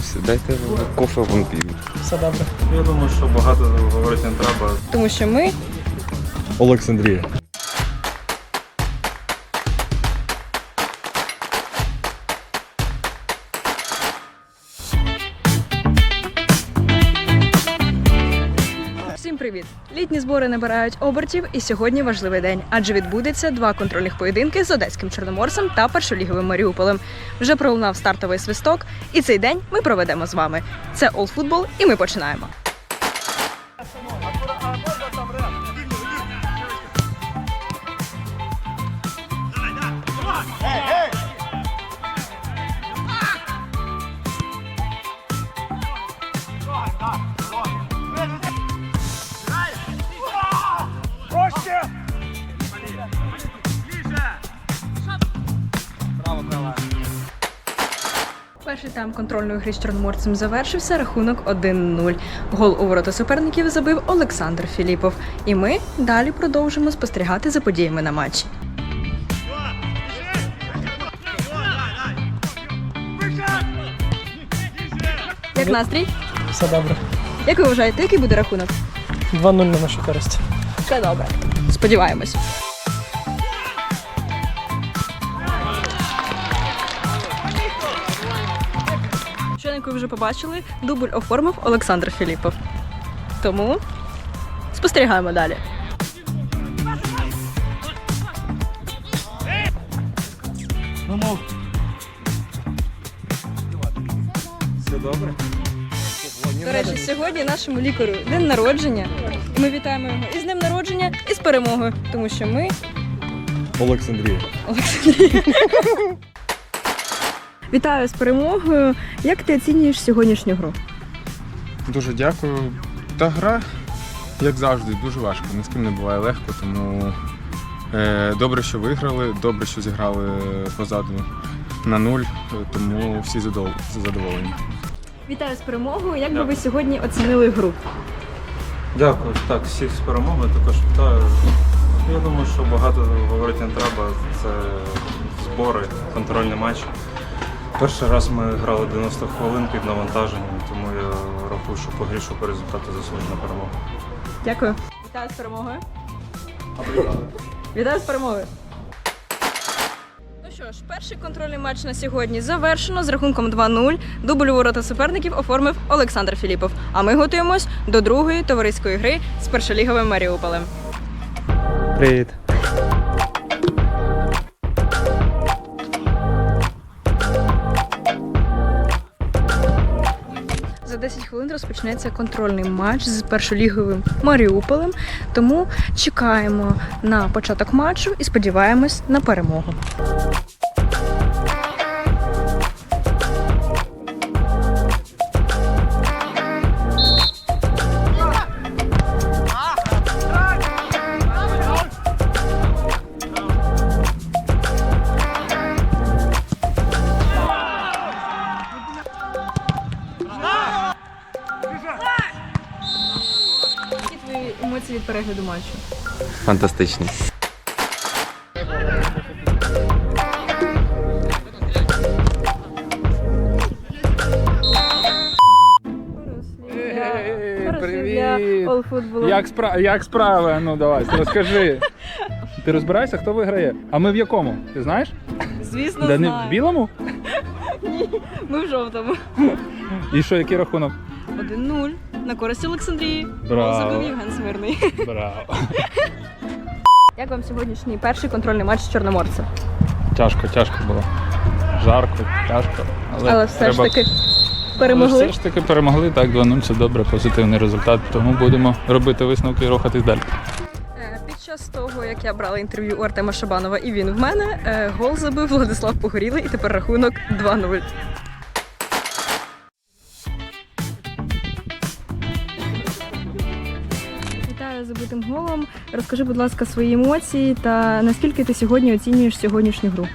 Все, в кофе вон пів. Все добре. Я думаю, що багато говорити не треба. Тому що ми Олександрія. Привіт! Літні збори набирають обертів, і сьогодні важливий день, адже відбудеться два контрольних поєдинки з одеським чорноморцем та першоліговим Маріуполем. Вже пролунав стартовий свисток, і цей день ми проведемо з вами. Це All і ми починаємо. Перший тайм контрольної гри з чорноморцем завершився. Рахунок 1-0. Гол у ворота суперників забив Олександр Філіпов. І ми далі продовжимо спостерігати за подіями на матчі. Як настрій? Все добре. Як ви вважаєте, який буде рахунок? 2-0 на нашу користь. Все добре. Сподіваємось. Ви вже побачили, дубль оформив Олександр Філіпов. Тому спостерігаємо далі. Все добре? До речі, сьогодні нашому лікарю день народження. І ми вітаємо його і з днем народження, і з перемогою, тому що ми Олександрія. Олександрія. Вітаю з перемогою. Як ти оцінюєш сьогоднішню гру? Дуже дякую. Та гра, як завжди, дуже важко. Ні з ким не буває легко, тому е, добре, що виграли, добре, що зіграли позаду на нуль, тому всі задов- задоволені. Вітаю з перемогою. Як би ви сьогодні оцінили гру? Дякую. Так, всіх з перемогою також вітаю. Я думаю, що багато говорити не треба. Це збори, контрольний матч. Перший раз ми грали 90 хвилин під навантаженням, тому я рахую, що по грі, що по результату заслужена перемога. Дякую. Вітаю з перемогою. Вітаю з перемогою. Ну що ж, перший контрольний матч на сьогодні завершено з рахунком 2-0. Дубль у ворота суперників оформив Олександр Філіпов. А ми готуємось до другої товариської гри з першоліговим Маріуполем. Привіт. 10 хвилин розпочнеться контрольний матч з першоліговим Маріуполем. Тому чекаємо на початок матчу і сподіваємось на перемогу. Емоції від перегляду матчу? Фантастично. привіт! Олфутболу. Як, спра... Як справи? Ну давай, розкажи. Ти розбираєшся, хто виграє? А ми в якому? Ти знаєш? Звісно, Де не знаю. в білому? Ми в жовтому. І що, який рахунок? 1-0 на користь Олександрії. Браво. Забив Євген Смирний. Браво. Як вам сьогоднішній перший контрольний матч з Чорноморцем? Тяжко, тяжко було. Жарко, тяжко. Але, Але все ж треба- таки Але перемогли. все ж таки перемогли. Так, 2-0 це добре, позитивний результат. Тому будемо робити висновки і рухатись далі. Е, Під час того, як я брала інтерв'ю у Артема Шабанова і він в мене, е, гол забив Владислав Погорілий і тепер рахунок 2-0. Забитим голом. Розкажи, будь ласка, свої емоції та наскільки ти сьогодні оцінюєш сьогоднішню гру?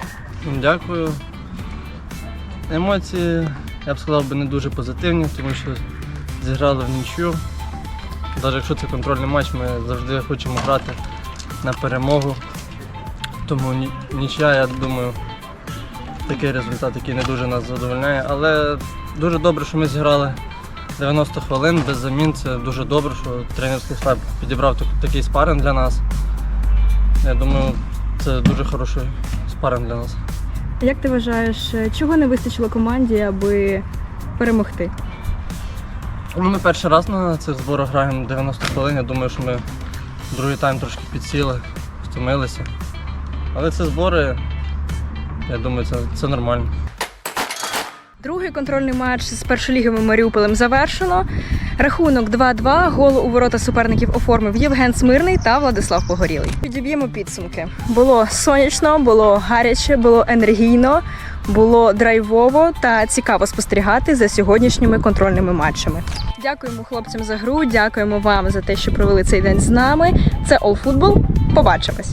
Дякую. Емоції, я б сказав, би не дуже позитивні, тому що зіграли в нічю. Навіть якщо це контрольний матч, ми завжди хочемо грати на перемогу. Тому ні- нічия, я думаю, такий результат, який не дуже нас задовольняє. Але Дуже добре, що ми зіграли 90 хвилин без замін. Це дуже добре, що тренерський штаб підібрав так- такий спаринг для нас. Я думаю, це дуже хороший спаринг для нас. Як ти вважаєш, чого не вистачило команді, аби перемогти? Ну, Ми перший раз на цих зборах граємо 90 хвилин. Я думаю, що ми другий тайм трошки підсіли, втомилися. Але це збори, я думаю, це, це нормально. Другий контрольний матч з першоліговим Маріуполем завершено. Рахунок 2-2. Гол у ворота суперників оформив Євген Смирний та Владислав Погорілий. Підіб'ємо підсумки. Було сонячно, було гаряче, було енергійно, було драйвово та цікаво спостерігати за сьогоднішніми контрольними матчами. Дякуємо хлопцям за гру. Дякуємо вам за те, що провели цей день з нами. Це All Football. Побачимось.